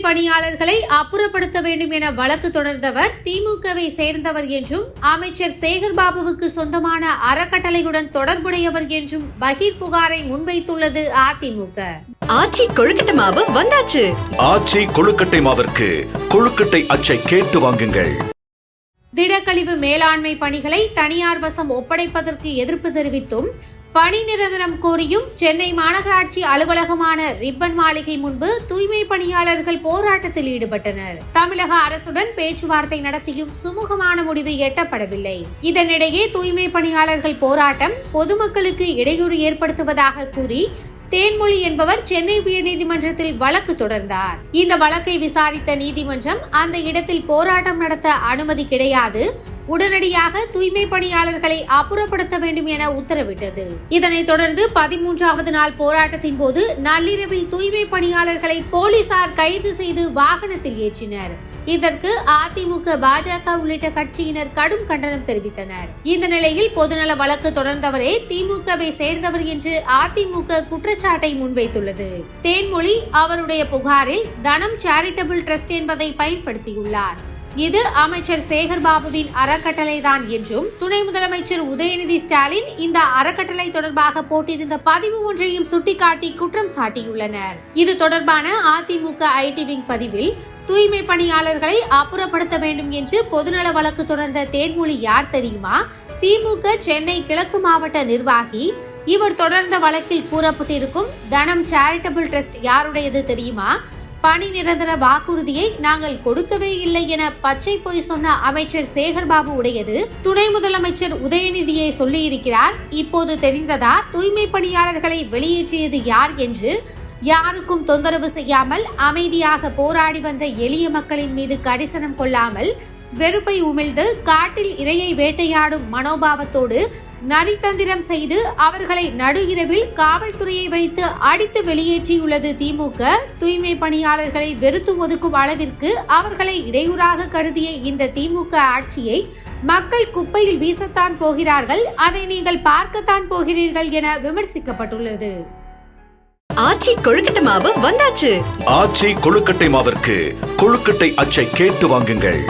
பணியாளர்களை அப்புறப்படுத்த வேண்டும் என வழக்கு தொடர்ந்தவர் திமுகவை சேர்ந்தவர் என்றும் அமைச்சர் சேகர்பாபுவுக்கு சொந்தமான அறக்கட்டளையுடன் தொடர்புடையவர் என்றும் பகீர் புகாரை முன்வைத்துள்ளது அதிமுக. ஆச்சி கொழுக்கட்டை மாவு வந்தாச்சு. ஆச்சி கொழுக்கட்டை மாவிற்கு கொழுக்கட்டை அச்சை கேட்டு வாங்குங்கள். திடக்கழிவு மேலாண்மை பணிகளை தனியார் வசம் ஒப்படைப்பதற்கு எதிர்ப்பு தெரிவித்தும் பணி நிரந்தரம் கோரியும் சென்னை மாநகராட்சி அலுவலகமான ரிப்பன் மாளிகை முன்பு தூய்மை பணியாளர்கள் போராட்டத்தில் ஈடுபட்டனர். தமிழக அரசுடன் பேச்சுவார்த்தை நடத்தியும் சுமூகமான முடிவு எட்டப்படவில்லை. இதனிடையே தூய்மை பணியாளர்கள் போராட்டம் பொதுமக்களுக்கு இடையூறு ஏற்படுத்துவதாக கூறி தேன்மொழி என்பவர் சென்னை உயர்நீதிமன்றத்தில் வழக்கு தொடர்ந்தார். இந்த வழக்கை விசாரித்த நீதிமன்றம் அந்த இடத்தில் போராட்டம் நடத்த அனுமதி கிடையாது உடனடியாக தூய்மை பணியாளர்களை அப்புறப்படுத்த வேண்டும் என உத்தரவிட்டது. இதனைத் தொடர்ந்து பதிமூன்றாவது நாள் போராட்டத்தின் போது நள்ளிரவில் தூய்மை பணியாளர்களை போலீசார் கைது செய்து வாகனத்தில் ஏற்றினர். இதற்கு அதிமுக பாஜக உள்ளிட்ட கட்சியினர் கடும் கண்டனம் தெரிவித்தனர். இந்த நிலையில் பொதுநல வழக்கு தொடர்ந்தவரே திமுகவை சேர்ந்தவர் என்று அதிமுக குற்றச்சாட்டை முன்வைத்துள்ளது. தேன்மொழி அவருடைய புகாரில் தனம் சேரிட்டபிள் ட்ரஸ்ட் என்பதை பயன்படுத்தியுள்ளார். இது அமைச்சர் சேகர்பாபுவின் அறக்கட்டளைதான் என்றும் துணை முதலமைச்சர் உதயநிதி ஸ்டாலின் இந்த அறக்கட்டளை தொடர்பாக போட்டிருந்த பதிவு ஒன்றையும் சுட்டிக்காட்டி குற்றம் சாட்டியுள்ளனர். இது தொடர்பான அதிமுக ஐடி விங் பதிவில் தூய்மை பணியாளர்களை அப்புறப்படுத்த வேண்டும் என்று பொதுநல வழக்கு தொடர்ந்த தேன்மொழி யார் தெரியுமா? திமுக சென்னை கிழக்கு மாவட்ட நிர்வாகி. இவர் தொடர்ந்த வழக்கில் கூறப்பட்டிருக்கும் தனம் சேரிட்டபிள் ட்ரஸ்ட் யாருடையது தெரியுமா? பணி நிரந்தர வாக்குறுதியை நாங்கள் கொடுக்கவே இல்லை என பச்சை பொய் சொன்ன அமைச்சர் சேகர்பாபு உடையது. துணை முதலமைச்சர் உதயநிதியை சொல்லியிருக்கிறார். இப்போது தெரிந்ததா தூய்மை பணியாளர்களை வெளியேற்றியது யார் என்று? யாருக்கும் தொந்தரவு செய்யாமல் அமைதியாக போராடி வந்த எளிய மக்களின் மீது கரிசனம் கொள்ளாமல் வெறுப்பை உமிழ்ந்து காட்டில் இரையை வேட்டையாடும் மனோபாவத்தோடு நரித்தந்திரம் செய்து அவர்களை நடு இரவில் காவல்துறையை வைத்து அடித்து வெளியேற்றியுள்ளது திமுக. தூய்மை பணியாளர்களை வெறுத்து ஒதுக்கும் அளவிற்கு அவர்களை இடையூறாக கருதிய இந்த திமுக ஆட்சியை மக்கள் குப்பையில் வீசத்தான் போகிறார்கள் அதை நீங்கள் பார்க்கத்தான் போகிறீர்கள் என விமர்சிக்கப்பட்டுள்ளது. ஆச்சி கொழுக்கட்டை மாவு வந்தாச்சு. ஆச்சி கொழுக்கட்டை மாவிற்கு கொழுக்கட்டை அச்சை கேட்டு வாங்குங்கள்.